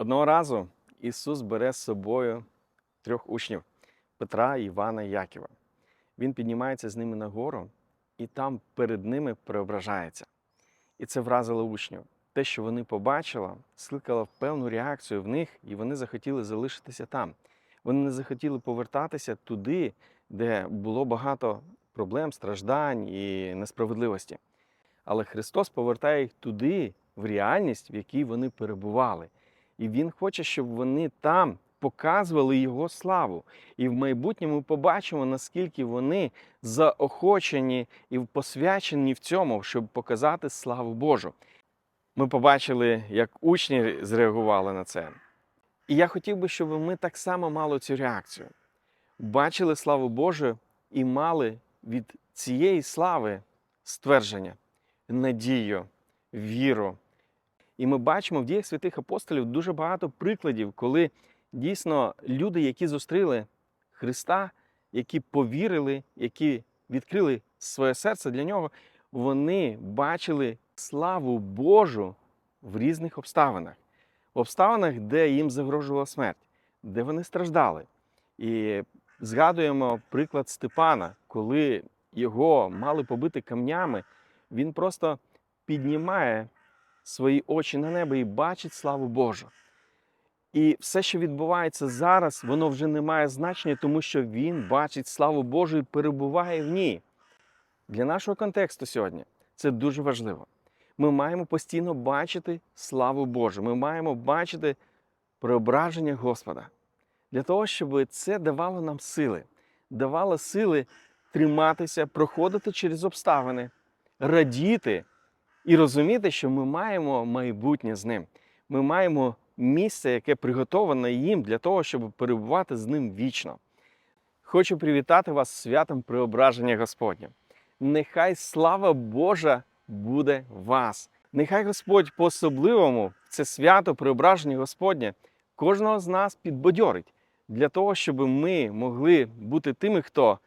Одного разу Ісус бере з собою трьох учнів Петра, Івана і Якова. Він піднімається з ними на гору і там перед ними преображається. І це вразило учнів. Те, що вони побачили, скликало певну реакцію в них, і вони захотіли залишитися там. Вони не захотіли повертатися туди, де було багато проблем, страждань і несправедливості. Але Христос повертає їх туди, в реальність, в якій вони перебували. І Він хоче, щоб вони там показували Його славу. І в майбутньому побачимо, наскільки вони заохочені і посвячені в цьому, щоб показати славу Божу. Ми побачили, як учні зреагували на це. І я хотів би, щоб ми так само мали цю реакцію. Бачили славу Божу і мали від цієї слави ствердження, надію, віру. І ми бачимо в діях святих апостолів дуже багато прикладів, коли дійсно люди, які зустріли Христа, які повірили, які відкрили своє серце для нього, вони бачили славу Божу в різних обставинах, в обставинах, де їм загрожувала смерть, де вони страждали. І згадуємо приклад Степана, коли його мали побити камнями, він просто піднімає свої очі на небо і бачить славу Божу. І все, що відбувається зараз, воно вже не має значення, тому що він бачить славу Божу і перебуває в ній. Для нашого контексту сьогодні це дуже важливо. Ми маємо постійно бачити славу Божу. Ми маємо бачити преображення Господа. Для того, щоб це давало нам сили, давало сили триматися, проходити через обставини, радіти і розуміти, що ми маємо майбутнє з ним. Ми маємо місце, яке приготоване їм для того, щоб перебувати з ним вічно. Хочу привітати вас святом преображення Господня. Нехай слава Божа буде вас. Нехай Господь по-особливому це свято преображення Господнє кожного з нас підбадьорить для того, щоб ми могли бути тими, хто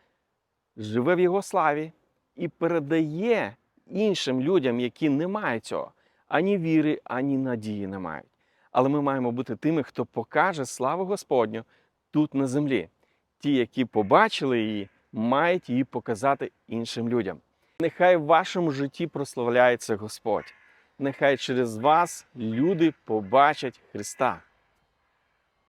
живе в Його славі і передає іншим людям, які не мають цього, ані віри, ані надії не мають. Але ми маємо бути тими, хто покаже славу Господню тут на землі. Ті, які побачили її, мають її показати іншим людям. Нехай в вашому житті прославляється Господь. Нехай через вас люди побачать Христа.